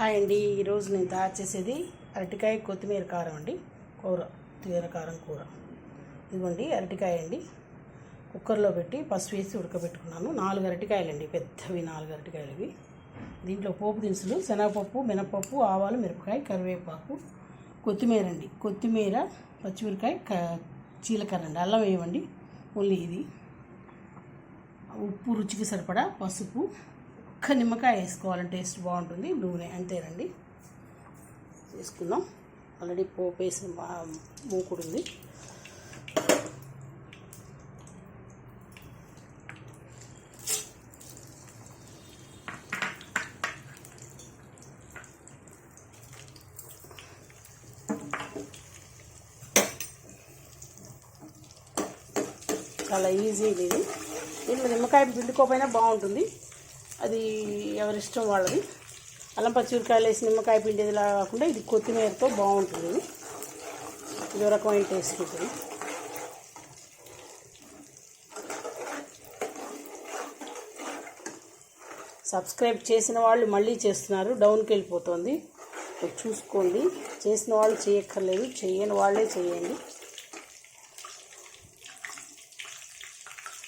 Hi అండి. ఈరోజు నేను తయారు చేసేది అరటికాయ కొత్తిమీర కారం అండి. కూర తీర కారం కూర. ఇదిగోండి అరటికాయ అండి. కుక్కర్లో పెట్టి పసుపు వేసి ఉడకబెట్టుకున్నాను. నాలుగు అరటికాయలు అండి పెద్దవి నాలుగు అరటికాయలు ఇవి దీంట్లో పోపు దినుసులు శనగపప్పు మినపప్పు ఆవాలు మిరపకాయ కరివేపాకు కొత్తిమీర అండి. కొత్తిమీర పచ్చిమిరకాయ క చీలకర్ర అండి. అల్లం వేయమండి. ఓన్లీ ఇది. ఉప్పు రుచికి సరిపడా పసుపు ఒక్క నిమ్మకాయ వేసుకోవాలి టేస్ట్ బాగుంటుంది. నూనె అంతేనండి. వేసుకుందాం ఆల్రెడీ పోపు వేసిన మూకుడు ఉంది. చాలా ఈజీ ఇది. దీంట్లో నిమ్మకాయ పిండుకోపోయినా బాగుంటుంది. అది ఎవరిష్టం వాళ్ళది. అల్లం పచ్చిమిరకాయలు వేసి నిమ్మకాయ పిండి ఇదిలా కాకుండా ఇది కొత్తిమీరతో బాగుంటుంది. ఇది రకమైన టేస్ట్ ఉంటుంది. సబ్స్క్రైబ్ చేసిన వాళ్ళు మళ్ళీ చేస్తున్నారు. డౌన్కి వెళ్ళిపోతుంది. చూసుకోండి. చేసిన వాళ్ళు చేయక్కర్లేదు. చేయని వాళ్ళే చేయండి.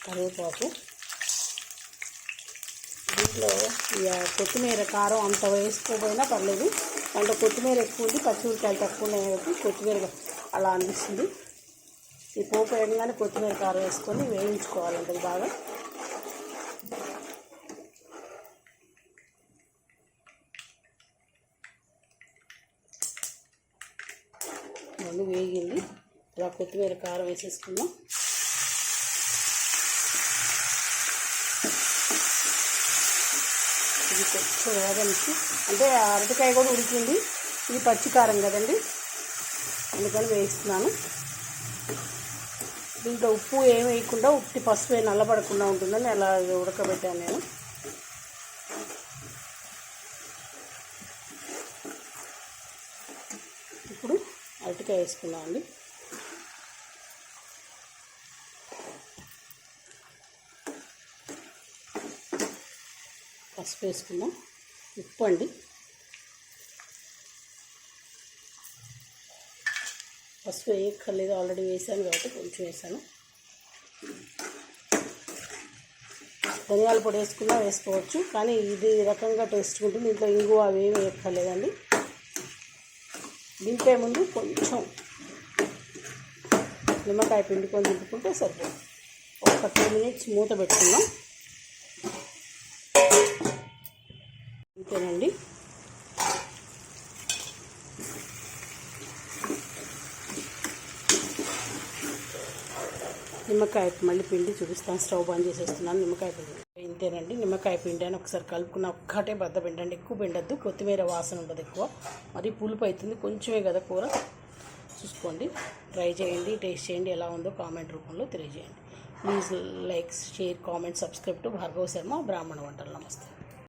కరివేపాకు. దాంట్లో ఇక కొత్తిమీర కారం అంత వేసుకోపోయినా పర్లేదు. దాంట్లో కొత్తిమీర ఎక్కువ ఉంది పచ్చిమిరకాయలు తక్కువ ఉన్నాయి కాబట్టి కొత్తిమీర అలా అనిపిస్తుంది. ఈ పోపు వేయగానే కొత్తిమీర కారం వేసుకొని వేయించుకోవాలంటే బాగా. మళ్ళీ వేగింది ఇలా కొత్తిమీర కారం వేసేసుకుందాం. ఇది వేగనిచ్చి అంటే అరటికాయ కూడా ఉడికింది. ఇది పచ్చికారం కదండి. అందుకని వేయిస్తున్నాను దీంట్లో ఉప్పు ఏమి వేయకుండా ఉప్పు పసుపు నల్లబడకుండా ఉంటుందని అలా ఉడకబెట్టాను నేను. ఇప్పుడు అరటికాయ వేసుకున్నాను అండి. పసుపు వేసుకుందాం ఉప్పు అండి. పసుపు వేయక్కర్లేదు ఆల్రెడీ వేసాను కాబట్టి కొంచెం వేసాను. ధనియాల పొడి వేసుకున్నా వేసుకోవచ్చు కానీ ఇది రకంగా టేస్ట్ ఉంటుంది. దీంట్లో ఇంగువ అవి ఏమి వేయక్కర్లేదండి. దింపే ముందు కొంచెం నిమ్మకాయ పిండుకొని దింపుకుంటే సరిపోతుంది. ఒక టూ మినిట్స్ మూత పెట్టుకుందాం. అంతేనండి నిమ్మకాయ మళ్ళీ పిండి చూపిస్తాను. స్టవ్ బంద్ చేసేస్తున్నాను. నిమ్మకాయ పిండి ఇంతేనండి. నిమ్మకాయ పిండి అని ఒకసారి కలుపుకున్న ఒక్కటే బద్ద పిండండి. ఎక్కువ పిండద్దు. కొత్తిమీర వాసన ఉంటుంది ఎక్కువ. మరి పులుపు అవుతుంది కొంచెమే కదా కూర. చూసుకోండి. ట్రై చేయండి. టేస్ట్ చేయండి. ఎలా ఉందో కామెంట్ రూపంలో తెలియజేయండి. Please like share comment subscribe to Bhargava Sharma Brahmana వంటలు. నమస్తే.